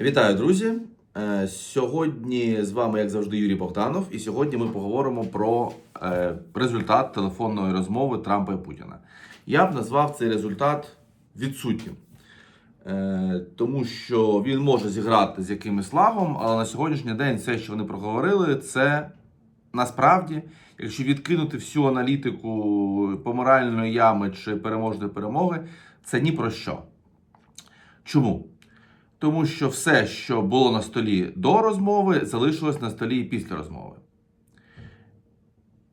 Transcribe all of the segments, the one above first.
Вітаю, друзі! Е, Сьогодні з вами, як завжди, Юрій Богданов, і сьогодні ми поговоримо про е, результат телефонної розмови Трампа і Путіна. Я б назвав цей результат відсутнім, Е, тому що він може зіграти з якимось лагом, але на сьогоднішній день все, що вони проговорили, це насправді, якщо відкинути всю аналітику помиральної ями чи переможної перемоги, це ні про що. Чому? Тому що все, що було на столі до розмови, залишилось на столі і після розмови.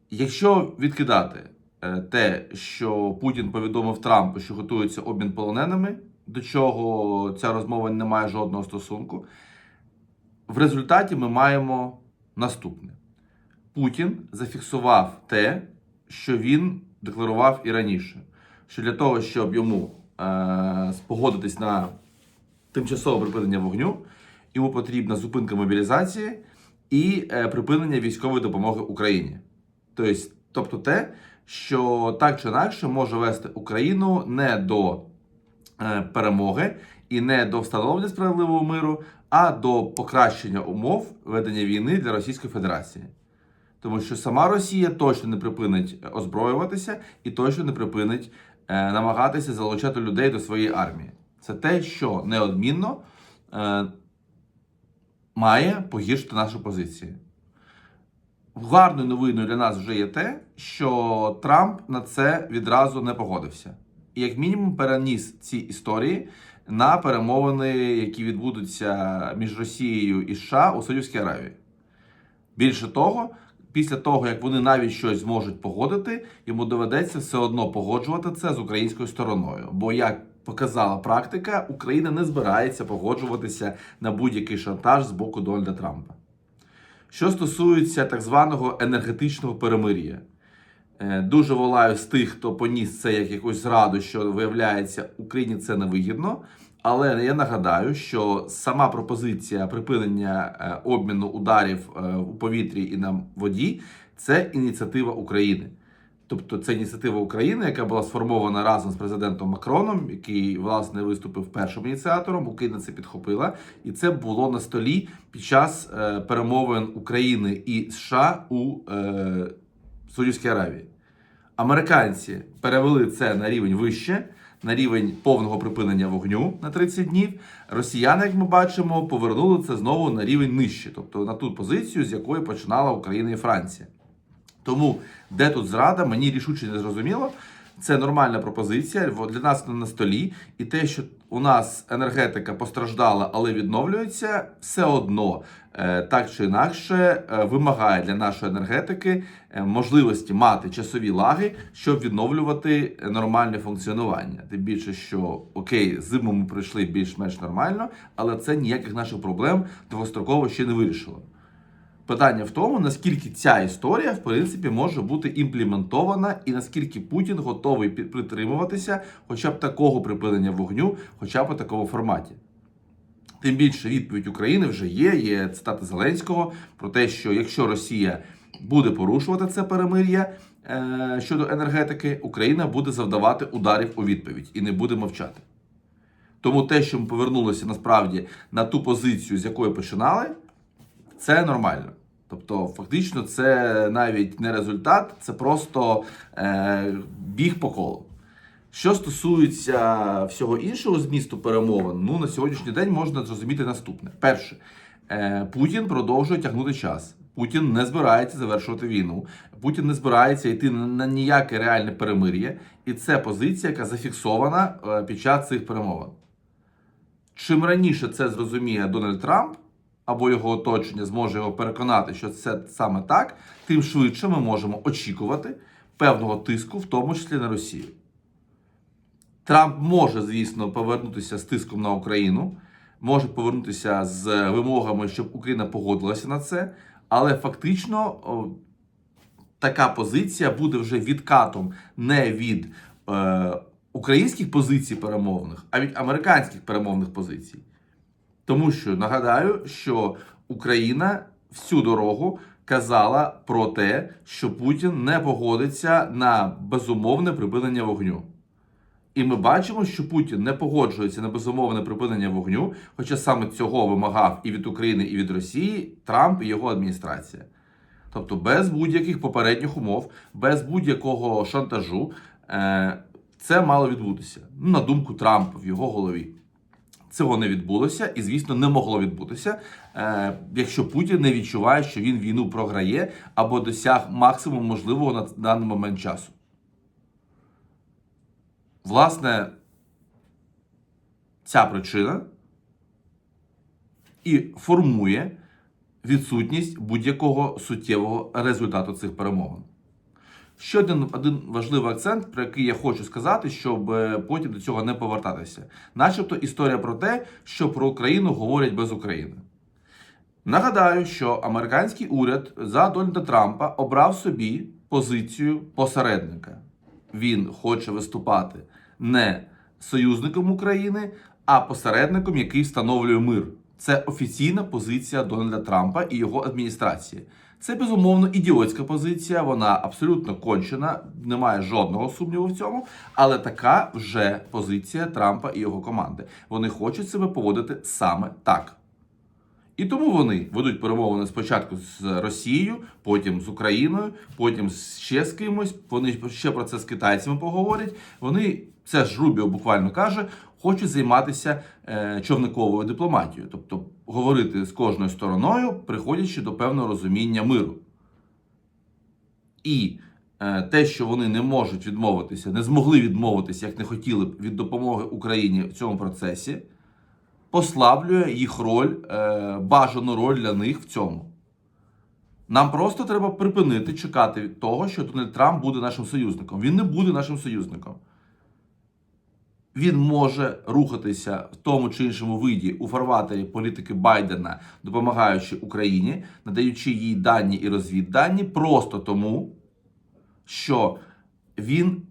Якщо відкидати е, те, що Путін повідомив Трампу, що готується обмін полоненими, до чого ця розмова не має жодного стосунку, в результаті ми маємо наступне: Путін зафіксував те, що він декларував і раніше, що для того, щоб йому е, спогодитись на тимчасове припинення вогню, йому потрібна зупинка мобілізації і е, припинення військової допомоги Україні. Тобто, тобто те, що так чи інакше може вести Україну не до е, перемоги і не до встановлення справедливого миру, а до покращення умов ведення війни для Російської Федерації. Тому що сама Росія точно не припинить озброюватися і точно не припинить е, намагатися залучати людей до своєї армії. Це те, що неодмінно е, має погіршити нашу позицію. Гарною новиною для нас вже є те, що Трамп на це відразу не погодився. І як мінімум переніс ці історії на перемовини, які відбудуться між Росією і США у Саудівській Аравії. Більше того, після того, як вони навіть щось зможуть погодити, йому доведеться все одно погоджувати це з українською стороною. Бо, як показала практика, Україна не збирається погоджуватися на будь-який шантаж з боку Дональда Трампа. Що стосується так званого енергетичного перемир'я, Е, дуже волаю з тих, хто поніс це як якусь зраду, що виявляється, Україні це невигідно. Але я нагадаю, що сама пропозиція припинення е, обміну ударів е, у повітрі і на воді це ініціатива України. Тобто це ініціатива України, яка була сформована разом з президентом Макроном, який власне виступив першим ініціатором. Україна це підхопила, і це було на столі під час е, перемовин України і США у е, Саудівській Аравії. Американці перевели це на рівень вище, на рівень повного припинення вогню на 30 днів. Росіяни, як ми бачимо, повернули це знову на рівень нижче, тобто на ту позицію, з якої починала Україна і Франція. Тому де тут зрада, мені рішуче не зрозуміло. Це нормальна пропозиція для нас на столі, і те, що у нас енергетика постраждала, але відновлюється, все одно е, так чи інакше е, вимагає для нашої енергетики е, можливості мати часові лаги, щоб відновлювати нормальне функціонування. Тим більше, що окей, зиму ми пройшли більш-менш нормально, але це ніяких наших проблем довгостроково ще не вирішило. Питання в тому, наскільки ця історія, в принципі, може бути імплементована, і наскільки Путін готовий притримуватися хоча б такого припинення вогню, хоча б у такому форматі. Тим більше відповідь України вже є. Є цитата Зеленського про те, що якщо Росія буде порушувати це перемир'я е, щодо енергетики, Україна буде завдавати ударів у відповідь і не буде мовчати. Тому те, що ми повернулися насправді на ту позицію, з якої починали, це нормально. Тобто, фактично, це навіть не результат, це просто е, біг по колу. Що стосується всього іншого змісту перемовин, ну на сьогоднішній день можна зрозуміти наступне: перше, е, Путін продовжує тягнути час. Путін не збирається завершувати війну. Путін не збирається йти на, ніяке реальне перемир'я, і це позиція, яка зафіксована е, під час цих перемовин. Чим раніше це зрозуміє Дональд Трамп або його оточення зможе його переконати, що це саме так, тим швидше ми можемо очікувати певного тиску, в тому числі на Росію. Трамп може, звісно, повернутися з тиском на Україну, може повернутися з вимогами, щоб Україна погодилася на це, але фактично така позиція буде вже відкатом не від е, українських позицій перемовних, а від американських перемовних позицій. Тому що нагадаю, що Україна всю дорогу казала про те, що Путін не погодиться на безумовне припинення вогню. І ми бачимо, що Путін не погоджується на безумовне припинення вогню, хоча саме цього вимагав і від України, і від Росії Трамп і його адміністрація. Тобто без будь-яких попередніх умов, без будь-якого шантажу, е, це мало відбутися. Ну, на думку Трампа в його голові. Цього не відбулося і, звісно, не могло відбутися, е, якщо Путін не відчуває, що він війну програє або досяг максимум можливого на даний момент часу. Власне, ця причина і формує відсутність будь-якого суттєвого результату цих перемовин. Ще один, один важливий акцент, про який я хочу сказати, щоб е, потім до цього не повертатися. Начебто історія про те, що про Україну говорять без України. Нагадаю, що американський уряд за Дональда Трампа обрав собі позицію посередника. Він хоче виступати не союзником України, а посередником, який встановлює мир. Це офіційна позиція Дональда Трампа і його адміністрації. Це безумовно ідіотська позиція, вона абсолютно кончена, немає жодного сумніву в цьому. Але така вже позиція Трампа і його команди. Вони хочуть себе поводити саме так. І тому вони ведуть перемовини спочатку з Росією, потім з Україною, потім ще з кимось. Вони ще про це з китайцями поговорять. Вони це ж Рубіо буквально каже, хочуть займатися е, човниковою дипломатією, тобто говорити з кожною стороною, приходячи до певного розуміння миру. І е, те, що вони не можуть відмовитися, не змогли відмовитися, як не хотіли б від допомоги Україні в цьому процесі послаблює їх роль, е, бажану роль для них в цьому. Нам просто треба припинити чекати того, що Дональд Трамп буде нашим союзником. Він не буде нашим союзником. Він може рухатися в тому чи іншому виді у фарватері політики Байдена, допомагаючи Україні, надаючи їй дані і розвіддані, просто тому, що він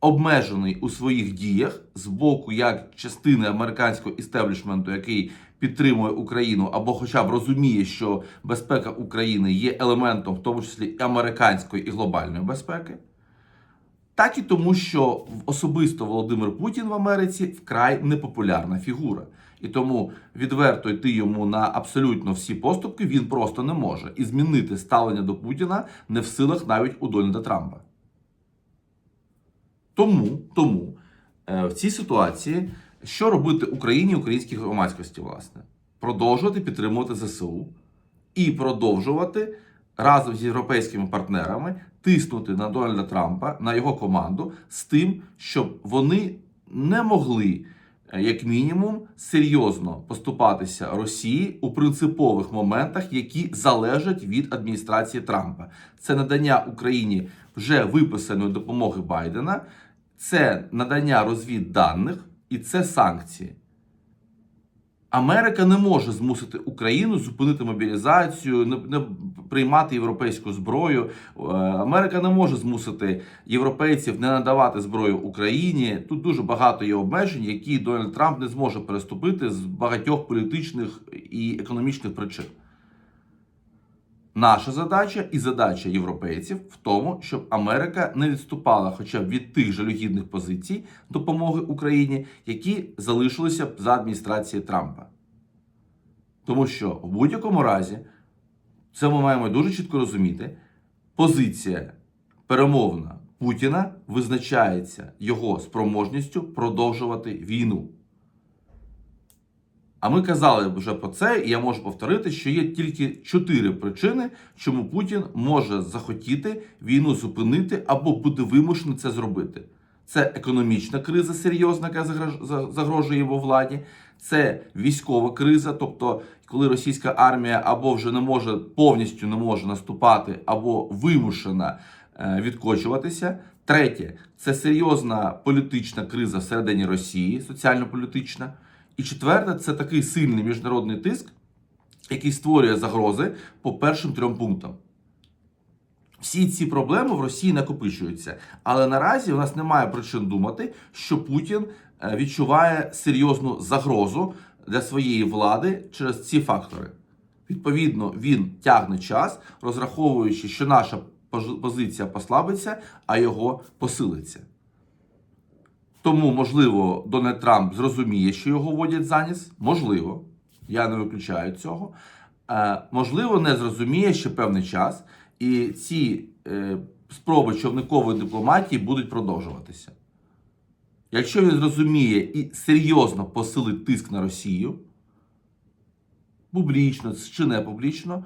обмежений у своїх діях з боку як частини американського істеблішменту, який підтримує Україну, або хоча б розуміє, що безпека України є елементом, в тому числі і американської і глобальної безпеки. Так і тому, що особисто Володимир Путін в Америці вкрай непопулярна фігура. І тому відверто йти йому на абсолютно всі поступки він просто не може. І змінити ставлення до Путіна не в силах навіть у Дональда Трампа. Тому, тому е, в цій ситуації що робити Україні українській громадськості, власне? Продовжувати підтримувати ЗСУ і продовжувати разом з європейськими партнерами тиснути на Дональда Трампа, на його команду з тим, щоб вони не могли, е, як мінімум, серйозно поступатися Росії у принципових моментах, які залежать від адміністрації Трампа. Це надання Україні вже виписаної допомоги Байдена, це надання розвідданих і це санкції. Америка не може змусити Україну зупинити мобілізацію, не, не приймати європейську зброю. Е, Америка не може змусити європейців не надавати зброю Україні. Тут дуже багато є обмежень, які Дональд Трамп не зможе переступити з багатьох політичних і економічних причин. Наша задача і задача європейців в тому, щоб Америка не відступала хоча б від тих жалюгідних позицій допомоги Україні, які залишилися за адміністрації Трампа. Тому що в будь-якому разі, це ми маємо дуже чітко розуміти, позиція перемовна Путіна визначається його спроможністю продовжувати війну. А ми казали вже про це, і я можу повторити, що є тільки чотири причини, чому Путін може захотіти війну зупинити або буде вимушений це зробити. Це економічна криза серйозна, яка загрожує його владі. Це військова криза, тобто коли російська армія або вже не може повністю не може наступати, або вимушена е, відкочуватися. Третє це серйозна політична криза всередині Росії, соціально-політична. І четверте, це такий сильний міжнародний тиск, який створює загрози по першим трьом пунктам. Всі ці проблеми в Росії накопичуються. Але наразі у нас немає причин думати, що Путін е, відчуває серйозну загрозу для своєї влади через ці фактори. Відповідно, він тягне час, розраховуючи, що наша позиція послабиться, а його посилиться. Тому, можливо, Дональд Трамп зрозуміє, що його водять за ніс. Можливо, я не виключаю цього. Е, можливо, не зрозуміє ще певний час, і ці е, спроби човникової дипломатії будуть продовжуватися. Якщо він зрозуміє і серйозно посилить тиск на Росію, публічно чи не публічно,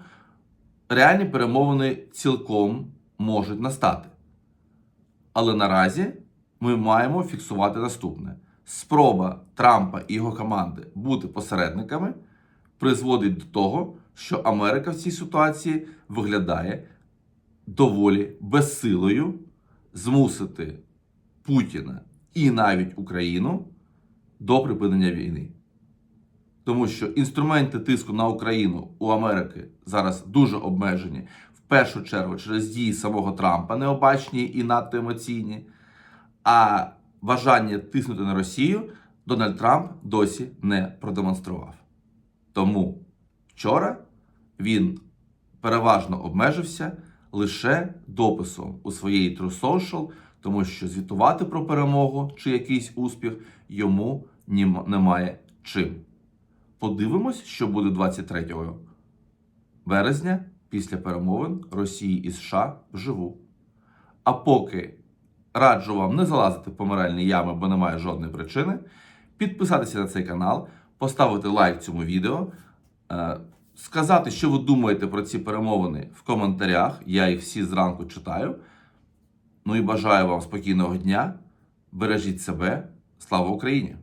реальні перемовини цілком можуть настати. Але наразі ми маємо фіксувати наступне: спроба Трампа і його команди бути посередниками призводить до того, що Америка в цій ситуації виглядає доволі безсилою змусити Путіна і навіть Україну до припинення війни. Тому що інструменти тиску на Україну у Америки зараз дуже обмежені, в першу чергу через дії самого Трампа, необачні і надто емоційні. А бажання тиснути на Росію Дональд Трамп досі не продемонстрував. Тому вчора він переважно обмежився лише дописом у своєї True Social, тому що звітувати про перемогу чи якийсь успіх йому немає чим. Подивимось, що буде 23 березня після перемовин Росії і США вживу. А поки раджу вам не залазити в помиральні ями, бо немає жодної причини. Підписатися на цей канал, поставити лайк цьому відео, е, сказати, що ви думаєте про ці перемовини в коментарях. Я їх всі зранку читаю. Ну і бажаю вам спокійного дня. Бережіть себе. Слава Україні!